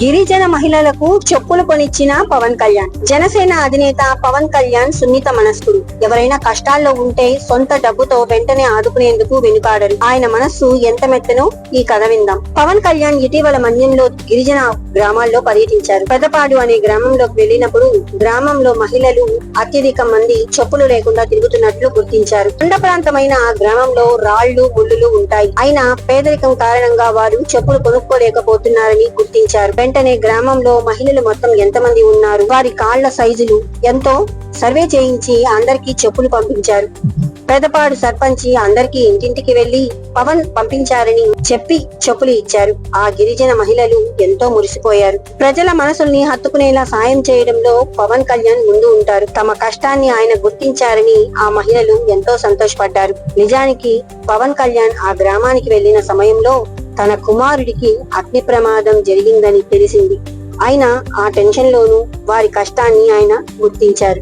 గిరిజన మహిళలకు చెప్పులు కొనిచ్చిన పవన్ కళ్యాణ్. జనసేన అధినేత పవన్ కళ్యాణ్ సున్నిత మనస్కుడు. ఎవరైనా కష్టాల్లో ఉంటే సొంత డబ్బుతో వెంటనే ఆదుకునేందుకు వెనుకాడరు. ఆయన మనస్సు ఎంత మెత్తనో ఈ కథ విందాం. పవన్ కళ్యాణ్ ఇటీవల మన్యంలో గిరిజన గ్రామాల్లో పర్యటించారు. పెదపాడు అనే గ్రామంలోకి వెళ్ళినప్పుడు గ్రామంలో మహిళలు అత్యధిక మంది చెప్పులు లేకుండా తిరుగుతున్నట్లు గుర్తించారు. కొండ ప్రాంతమైన ఆ గ్రామంలో రాళ్ళు ముళ్ళులు ఉంటాయి. అయినా పేదరికం కారణంగా వారు చెప్పులు కొనుక్కోలేకపోతున్నారని గుర్తించారు. వెంటనే గ్రామంలో మహిళలు మొత్తం ఎంతమంది ఉన్నారు? వారి కాళ్ళ సైజులు ఎంతో? సర్వే చేయించి అందరికీ చెప్పులు పంపించారు. పెదపాడు సర్పంచి అందరికీ ఇంటింటికి వెళ్ళి పవన్ పంపించారని చెప్పి చెప్పులు ఇచ్చారు. ఆ గిరిజన మహిళలు ఎంతో మురిసిపోయారు. ప్రజల మనసుల్ని హత్తుకునేలా సాయం చేయడంలో పవన్ కళ్యాణ్ ముందు ఉంటారు. తమ కష్టాన్ని ఆయన గుర్తించారని ఆ మహిళలు ఎంతో సంతోషపడ్డారు. నిజానికి పవన్ కళ్యాణ్ ఆ గ్రామానికి వెళ్ళిన సమయంలో తన కుమారుడికి అగ్ని ప్రమాదం జరిగిందని తెలిసింది. అయినా ఆ టెన్షన్లోనూ వారి కష్టాన్ని ఆయన గుర్తించారు.